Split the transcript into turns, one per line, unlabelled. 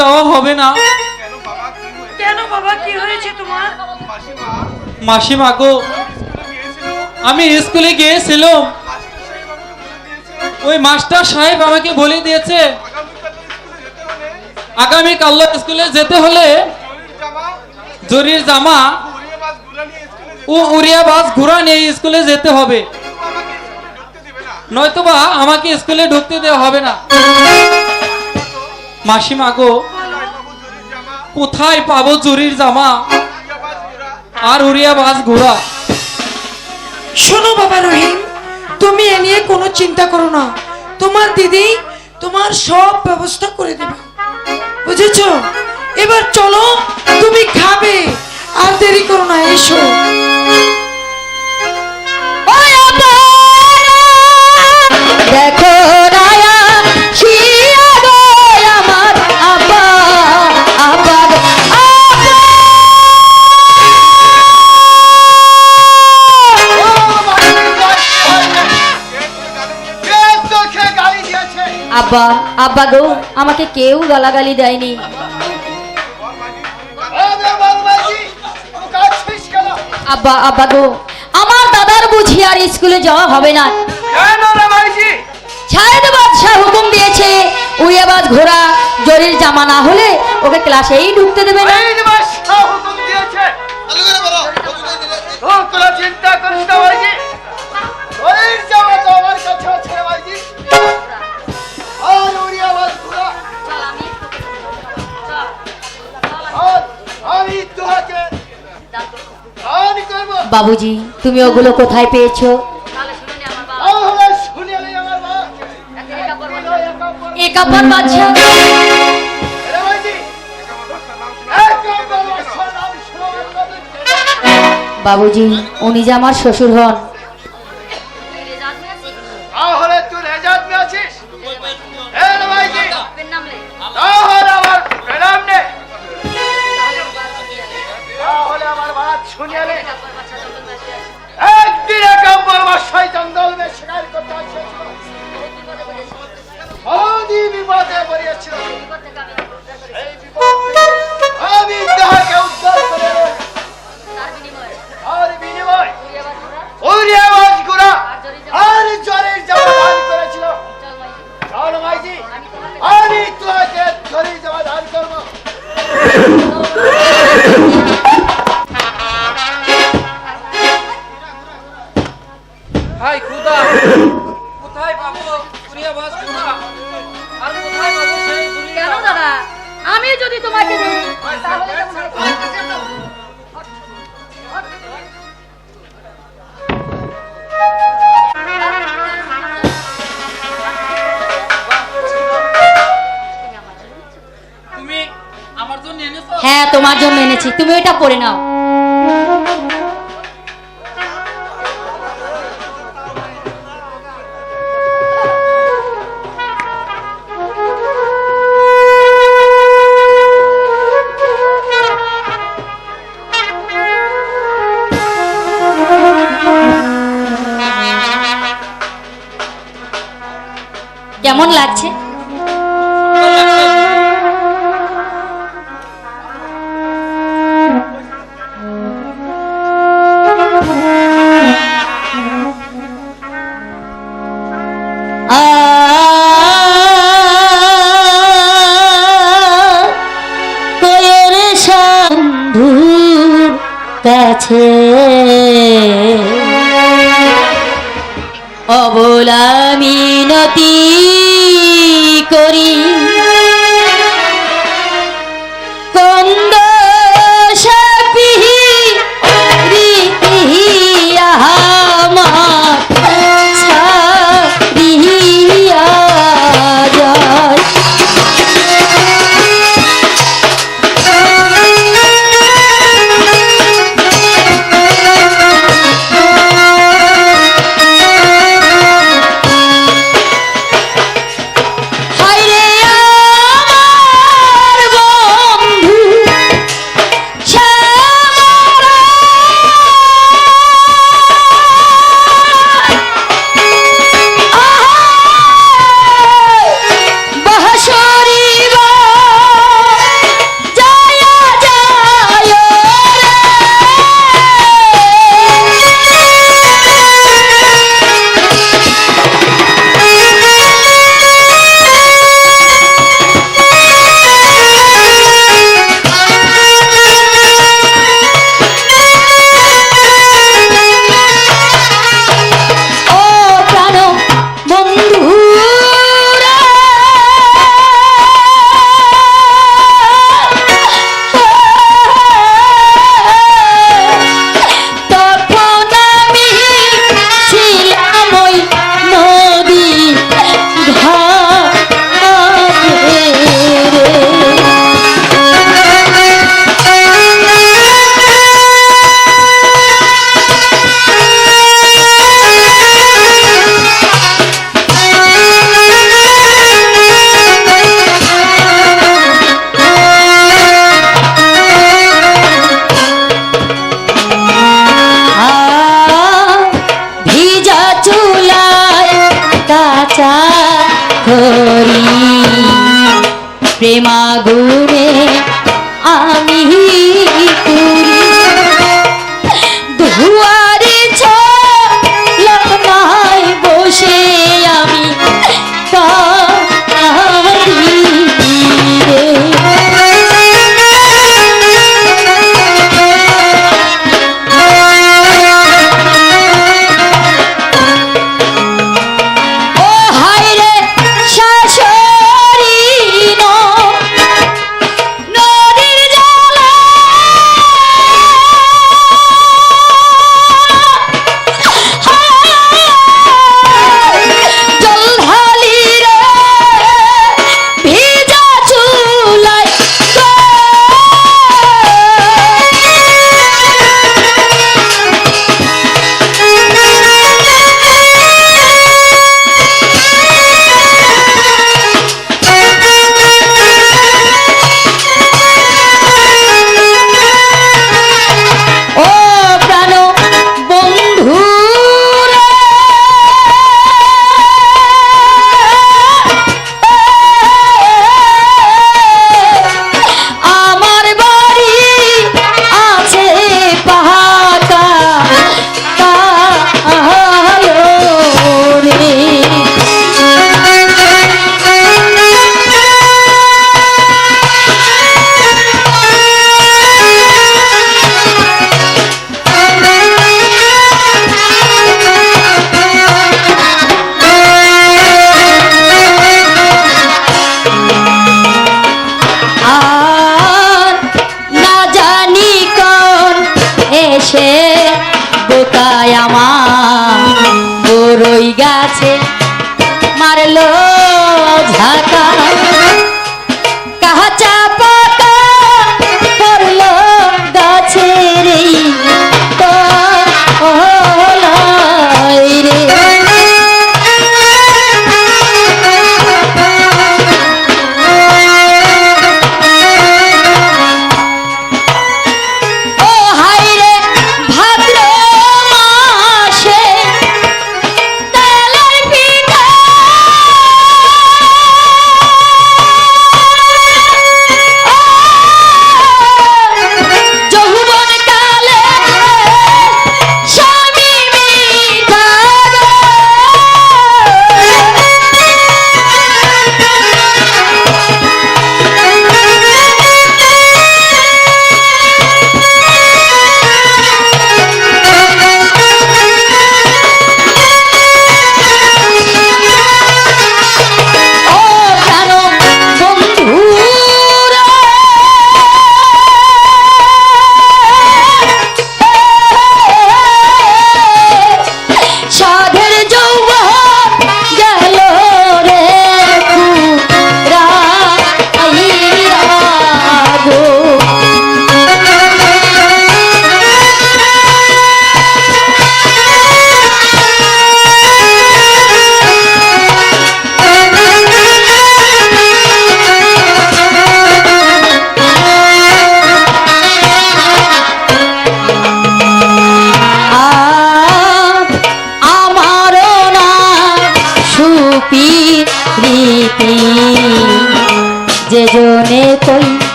যাওয়া হবে না।
কেন বাবা কি হয়েছে তোমার?
মাসিমা গো আমি স্কুলে গিয়েছিলাম। ওই মাস্টার সাহেব আমাকে বলে দিয়েছে আগামী কাল স্কুলে যেতে হলে জরির জামা ও উড়িয়া বাস ঘোরা নিয়ে স্কুলে যেতে হবে। নয়তোবা আমাকে স্কুলে ঢুকতে দেওয়া হবে না। মাসিমা গো কোথায় পাবো জরির জামা? আর উড়িয়া বাস ঘোরা
শোনো বাবা রহিম তুমি এ নিয়ে কোনো চিন্তা করো না। তোমার দিদি তোমার সব ব্যবস্থা করে দেবে। বুঝেছ? এবার চলো তুমি খাবে। আর দেরি করো না এসো।
দেখো আব্বা আব্বা গো, আমাকে কেউ গালাগালি দেয়নি। আব্বা আব্বা গো, আমার দাদার বুঝি আর স্কুলে যাওয়া হবে না। ছায়েদ বাদশাহ হুকুম দিয়েছে উইয়াবাজ ঘোড়া, জরির জামা না হলে ওকে ক্লাসেই ঢুকতে দেবে না। বাবুজি তুমি ওগুলো কোথায় পেয়েছ? বাদশাহ বাবুজি উনি যে আমার শ্বশুর হন তোমাকে হয়?
তুমি আমার জন্য এনেছো?
হ্যাঁ তোমার জন্য এনেছি। তুমি এটা পরে নাও। লাগছে